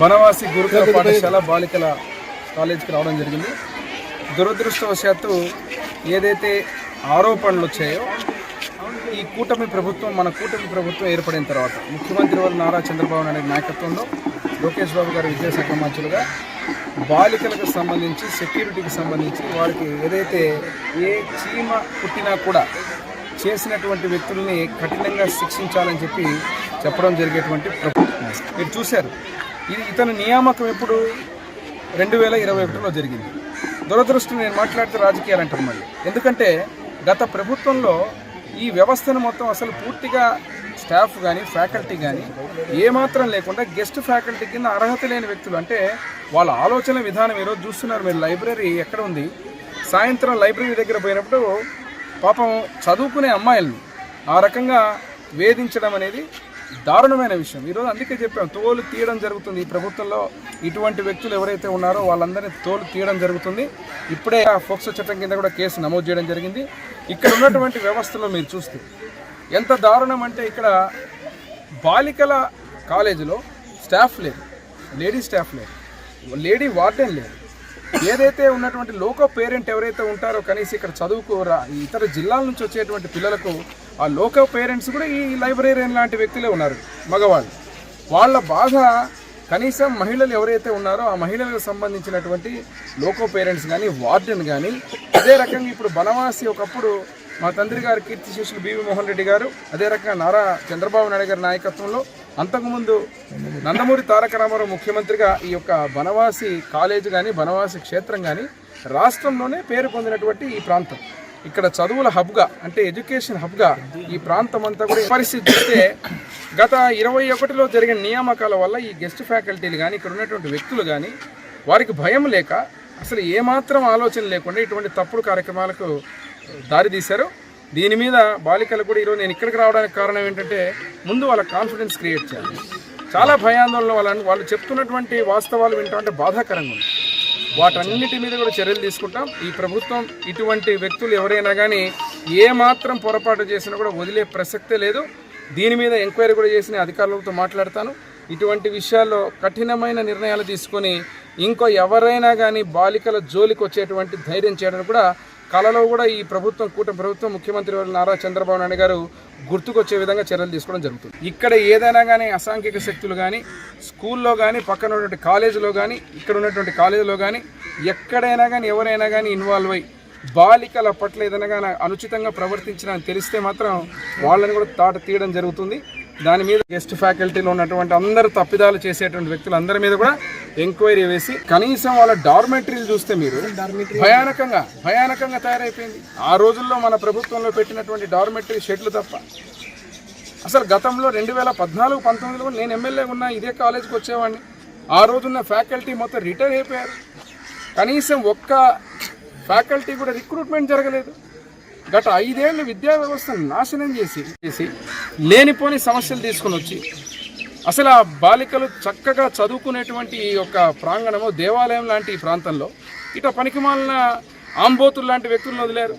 వనవాసి గురుకుల పాఠశాల బాలికల కాలేజీకి రావడం జరిగింది. దురదృష్టవశాత్తు ఏదైతే ఆరోపణలు వచ్చాయో ఈ కూటమి ప్రభుత్వం మన కూటమి ప్రభుత్వం ఏర్పడిన తర్వాత ముఖ్యమంత్రి వారు నారా చంద్రబాబు నాయుడు నాయకత్వంలో లోకేష్ బాబు గారు విద్యాశాఖ మంత్రులుగా బాలికలకు సంబంధించి సెక్యూరిటీకి సంబంధించి వారికి ఏదైతే ఏ చీమ పుట్టినా కూడా చేసినటువంటి వ్యక్తుల్ని కఠినంగా శిక్షించాలని చెప్పి చెప్పడం జరిగేటువంటి ప్రభుత్వం. మీరు చూశారు. ఇది ఇతని నియామకం ఎప్పుడు? రెండు వేల ఇరవై ఒకటిలో జరిగింది. దురదృష్టం నేను మాట్లాడితే రాజకీయాలు అంటారు మళ్ళీ. ఎందుకంటే గత ప్రభుత్వంలో ఈ వ్యవస్థను మొత్తం అసలు పూర్తిగా స్టాఫ్ కానీ ఫ్యాకల్టీ కానీ ఏమాత్రం లేకుండా గెస్ట్ ఫ్యాకల్టీ కింద అర్హత లేని వ్యక్తులు. అంటే వాళ్ళ ఆలోచన విధానం ఈరోజు చూస్తున్నారు మీరు. లైబ్రరీ ఎక్కడ ఉంది? సాయంత్రం లైబ్రరీ దగ్గర పోయినప్పుడు పాపం చదువుకునే అమ్మాయిల్ని ఆ రకంగా వేధించడం అనేది దారుణమైన విషయం. ఈరోజు అందుకే చెప్పాం తోలు తీయడం జరుగుతుంది. ఈ ప్రభుత్వంలో ఇటువంటి వ్యక్తులు ఎవరైతే ఉన్నారో వాళ్ళందరినీ తోలు తీయడం జరుగుతుంది. ఇప్పుడే ఆ ఫోక్సో చట్టం కింద కూడా కేసు నమోదు చేయడం జరిగింది. ఇక్కడ ఉన్నటువంటి వ్యవస్థలో మీరు చూస్తే ఎంత దారుణం అంటే ఇక్కడ బాలికల కాలేజీలో స్టాఫ్ లేదు. లేడీ స్టాఫ్ లేదు. లేడీ వార్డెన్ లేదు. ఏదైతే ఉన్నటువంటి లోకో పేరెంట్ ఎవరైతే ఉంటారో కనీసం ఇక్కడ చదువుకోరా ఇతర జిల్లాల నుంచి వచ్చేటువంటి పిల్లలకు ఆ లోకో పేరెంట్స్ కూడా ఈ లైబ్రేరియన్ లాంటి వ్యక్తులే ఉన్నారు మగవాళ్ళు. వాళ్ళ బాధ కనీసం మహిళలు ఎవరైతే ఉన్నారో ఆ మహిళలకు సంబంధించినటువంటి లోకో పేరెంట్స్ కానీ వార్డెన్ కానీ అదే రకంగా ఇప్పుడు బనవాసి ఒకప్పుడు మా తండ్రి గారు కీర్తి శేషులు బివి మోహన్ రెడ్డి గారు అదే రకంగా నారా చంద్రబాబు నాయుడు గారి నాయకత్వంలో అంతకుముందు నందమూరి తారక రామారావు ముఖ్యమంత్రిగా ఈ యొక్క బనవాసి కాలేజ్ కానీ బనవాసి క్షేత్రం కానీ రాష్ట్రంలోనే పేరు పొందినటువంటి ఈ ప్రాంతం. ఇక్కడ చదువుల హబ్గా అంటే ఎడ్యుకేషన్ హబ్గా ఈ ప్రాంతం అంతా కూడా పరిస్థితి చూస్తే గత ఇరవై ఒకటిలో జరిగిన నియామకాల వల్ల ఈ గెస్ట్ ఫ్యాకల్టీలు కానీ ఇక్కడ ఉన్నటువంటి వ్యక్తులు కానీ వారికి భయం లేక అసలు ఏమాత్రం ఆలోచన లేకుండా ఇటువంటి తప్పుడు కార్యక్రమాలకు దారితీశారు. దీని మీద బాలికలు కూడా ఈరోజు నేను ఇక్కడికి రావడానికి కారణం ఏంటంటే ముందు వాళ్ళ కాన్ఫిడెన్స్ క్రియేట్ చేయాలి. చాలా భయాందోళన వాళ్ళని వాళ్ళు చెప్తున్నటువంటి వాస్తవాలు వింటామంటే బాధాకరంగా ఉంది వాటన్నిటి మీద కూడా చర్యలు తీసుకుంటాం. ఈ ప్రభుత్వం ఇటువంటి వ్యక్తులు ఎవరైనా కానీ ఏ మాత్రం పొరపాటు చేసినా కూడా వదిలే ప్రసక్తే లేదు. దీని మీద ఎంక్వైరీ కూడా చేసిన అధికారులతో మాట్లాడతాను. ఇటువంటి విషయాల్లో కఠినమైన నిర్ణయాలు తీసుకొని ఇంకో ఎవరైనా కానీ బాలికల జోలికి వచ్చేటువంటి ధైర్యం చేయడం కూడా కళలో కూడా ఈ ప్రభుత్వం కూటమి ప్రభుత్వం ముఖ్యమంత్రి నారా చంద్రబాబు నాయుడు గారు గుర్తుకొచ్చే విధంగా చర్యలు తీసుకోవడం జరుగుతుంది. ఇక్కడ ఏదైనా కానీ అసాంఘిక శక్తులు కానీ స్కూల్లో కానీ పక్కన ఉన్నటువంటి కాలేజీలో కానీ ఇక్కడ ఉన్నటువంటి కాలేజీలో కానీ ఎక్కడైనా కానీ ఎవరైనా కానీ ఇన్వాల్వ్ అయ్యి బాలికల పట్ల ఏదైనా కానీ అనుచితంగా ప్రవర్తించిన తెలిస్తే మాత్రం వాళ్ళని కూడా తాట తీయడం జరుగుతుంది. దాని మీద గెస్ట్ ఫ్యాకల్టీలో ఉన్నటువంటి అందరు తప్పిదాలు చేసేటువంటి వ్యక్తులు అందరి మీద కూడా ఎంక్వైరీ వేసి కనీసం వాళ్ళ డార్మెటరీలు చూస్తే మీరు భయానకంగా భయానకంగా తయారైపోయింది. ఆ రోజుల్లో మన ప్రభుత్వంలో పెట్టినటువంటి డార్మెటరీ షెడ్లు తప్ప. అసలు గతంలో రెండు వేల పద్నాలుగు పంతొమ్మిదిలో నేను ఎమ్మెల్యే ఉన్నా ఇదే కాలేజీకి వచ్చేవాడిని. ఆ రోజున్న ఫ్యాకల్టీ మొత్తం రిటైర్ అయిపోయారు. కనీసం ఒక్క ఫ్యాకల్టీ కూడా రిక్రూట్మెంట్ జరగలేదు. గత ఐదేళ్ళు విద్యా వ్యవస్థను నాశనం చేసి చేసి లేనిపోని సమస్యలు తీసుకొని వచ్చి అసలు ఆ బాలికలు చక్కగా చదువుకునేటువంటి ఈ యొక్క ప్రాంగణము దేవాలయం లాంటి ఈ ప్రాంతంలో. ఇట పనికిమాలిన ఆంబోతులు లాంటి వ్యక్తులను వదిలేరు.